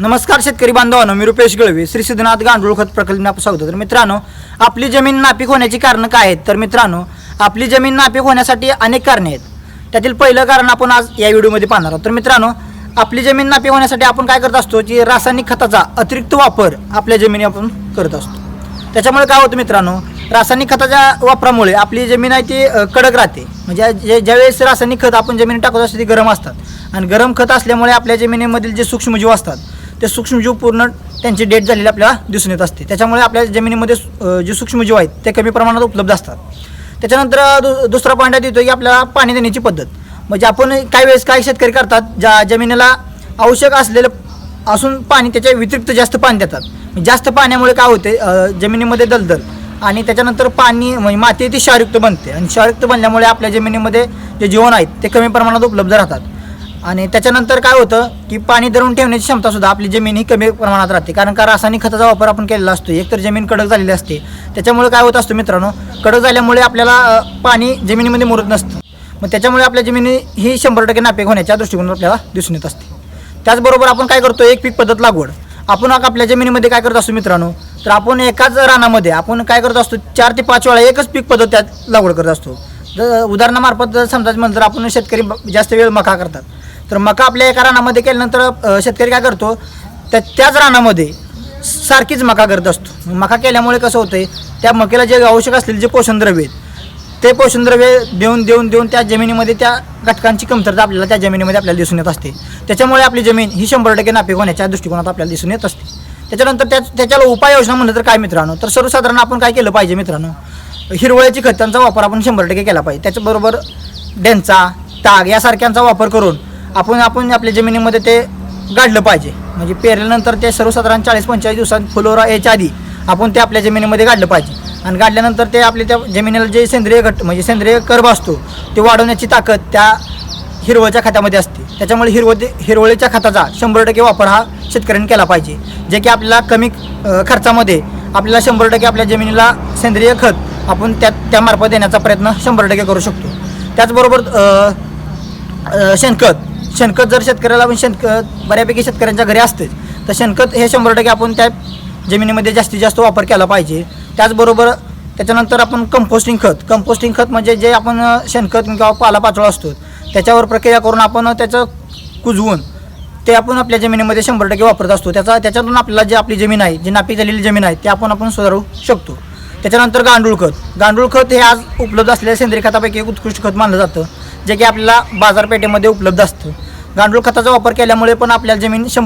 नमस्कार शेतकरी बांधवांनो मी रुपेश गळवे. श्री सिद्धनाथ गांडूळ खत प्रकल्प स्वागत तर मित्रांनो आपली जमीन नापीक होण्याची कारणं काय आहेत? तर मित्रांनो आपली जमीन नापीक होण्यासाठी अनेक कारणे आहेत. त्यातील पहिलं कारण आपण आज या व्हिडिओमध्ये पाहणार आहोत. तर मित्रांनो आपली जमीन नापीक होण्यासाठी आपण काय करत असतो? की रासायनिक खताचा अतिरिक्त वापर आपल्या जमिनी आपण करत असतो. त्याच्यामुळे काय होतं मित्रांनो रासायनिक खताच्या वापरामुळे आपली जमीन आहे ती कडक राहते. म्हणजे जे ज्यावेळेस रासायनिक खत आपण जमिनीत टाकत असतो ती गरम असतात. आणि गरम खत असल्यामुळे आपल्या जमिनीमधील जे सूक्ष्मजीव असतात ते सूक्ष्मजीव पूर्ण त्यांची डेट झालेली आपल्याला दिसून येत असते. त्याच्यामुळे आपल्या जमिनीमध्ये जे सूक्ष्मजीव आहेत ते कमी प्रमाणात उपलब्ध असतात. त्याच्यानंतर दु दुसरा पॉईंट येतो की आपल्याला पाणी देण्याची पद्धत. म्हणजे आपण काही वेळेस काही शेतकरी करतात ज्या जमिनीला आवश्यक असलेलं असून पाणी त्याच्या व्यतिरिक्त जास्त पाणी देतात. जास्त पाण्यामुळे काय होते जमिनीमध्ये दलदल आणि त्याच्यानंतर पाणी म्हणजे माती ती क्षारयुक्त बनते. आणि क्षारयुक्त बनल्यामुळे आपल्या जमिनीमध्ये जे जीवन आहेत ते कमी प्रमाणात उपलब्ध राहतात. आणि त्याच्यानंतर काय होतं की पाणी धरून ठेवण्याची क्षमता सुद्धा आपली जमीन ही कमी प्रमाणात राहते. कारण का रासायनिक खताचा वापर आपण केलेला असतो. एकतर जमीन कडक झालेली असते. त्याच्यामुळे काय होत असतं मित्रांनो कडक झाल्यामुळे आपल्याला पाणी जमिनीमध्ये मुरत नसतं. मग त्याच्यामुळे आपल्या जमिनी ही शंभर टक्के नापीक होण्याच्या दृष्टिकोनात आपल्याला दिसून येत असते. त्याचबरोबर आपण काय करतो एक पीक पद्धत लागवड. आपण आपल्या जमिनीमध्ये काय करत असतो मित्रांनो तर आपण एकाच रानामध्ये आपण काय करत असतो चार ते पाच वेळा एकच पीक पद्धत त्यात लागवड करत असतो. जर उदाहरणामार्फत जर समजायचं म्हणलं तर आपण शेतकरी जास्त वेळ मका करतात तर मका आपल्या एका रानामध्ये केल्यानंतर अ, शेतकरी काय करतो त्या त्याच रानामध्ये सारखीच मका करत असतो. मका केल्यामुळे कसं होतंय त्या मकेला जे आवश्यक असलेले जे पोषणद्रव्य आहेत ते पोषणद्रव्ये देऊन देऊन देऊन त्या जमिनीमध्ये त्या घटकांची कमतरता आपल्याला त्या जमिनीमध्ये आपल्याला दिसून येत असते. त्याच्यामुळे आपली जमीन ही शंभर टक्के नापीक होण्याच्या दृष्टिकोनात आपल्याला दिसून येत असते. त्याच्यानंतर त्या त्याच्याला उपाययोजना म्हणलं तर काय मित्रांनो तर सर्वसाधारण आपण काय केलं पाहिजे मित्रांनो हिरवळ्याची खतांचा वापर आपण शंभर टक्के केला पाहिजे. त्याच्याबरोबर डेंचा ताग यासारख्यांचा वापर करून आपण आपण आपल्या जमिनीमध्ये ते गाडलं पाहिजे. म्हणजे पेरल्यानंतर ते सर्वसाधारण चाळीस पंचेचाळीस दिवसात फुलोरा यायच्या आधी आपण ते आपल्या जमिनीमध्ये गाडलं पाहिजे. आणि गाडल्यानंतर ते आपल्या त्या जमिनीला जे सेंद्रिय घट म्हणजे सेंद्रिय कर्ब असतो ते वाढवण्याची ताकद त्या हिरवळच्या खतामध्ये असते. त्याच्यामुळे हिरव हिरवळीच्या खताचा शंभर टक्के वापर हा शेतकऱ्यांनी केला पाहिजे. जे की आपल्याला कमी खर्चामध्ये आपल्याला शंभर टक्के आपल्या जमिनीला सेंद्रिय खत आपण त्या त्यामार्फत देण्याचा प्रयत्न शंभर टक्के करू शकतो. त्याचबरोबर शेणखत. शेणखत जर शेतकऱ्याला आपण शेणखत बऱ्यापैकी शेतकऱ्यांच्या घरी असतेच तर शेणखत हे शंभर टक्के आपण त्या जमिनीमध्ये जास्तीत जास्त वापर केला पाहिजे. त्याचबरोबर त्याच्यानंतर आपण कंपोस्टिंग खत. कंपोस्टिंग खत म्हणजे जे आपण शेणखत किंवा पालापाचोळा असतो त्याच्यावर प्रक्रिया करून आपण त्याचं कुजवून ते आपण आपल्या जमिनीमध्ये शंभर टक्के वापरत असतो. त्याचा त्याच्यातून आपल्याला जी आपली जमीन आहे जी नापीक झालेली जमीन आहे ते आपण आपण सुधारू शकतो. त्याच्यानंतर गांडूळ खत. गांडूळ खत हे आज उपलब्ध असलेल्या सेंद्रिय खतापैकी एक उत्कृष्ट खत मानलं जातं. जे की आपल्याला बाजारपेठेमध्ये उपलब्ध असतं. गांडूळ खताचा वापर केल्यामुळे पण आपल्या जमीन शंभर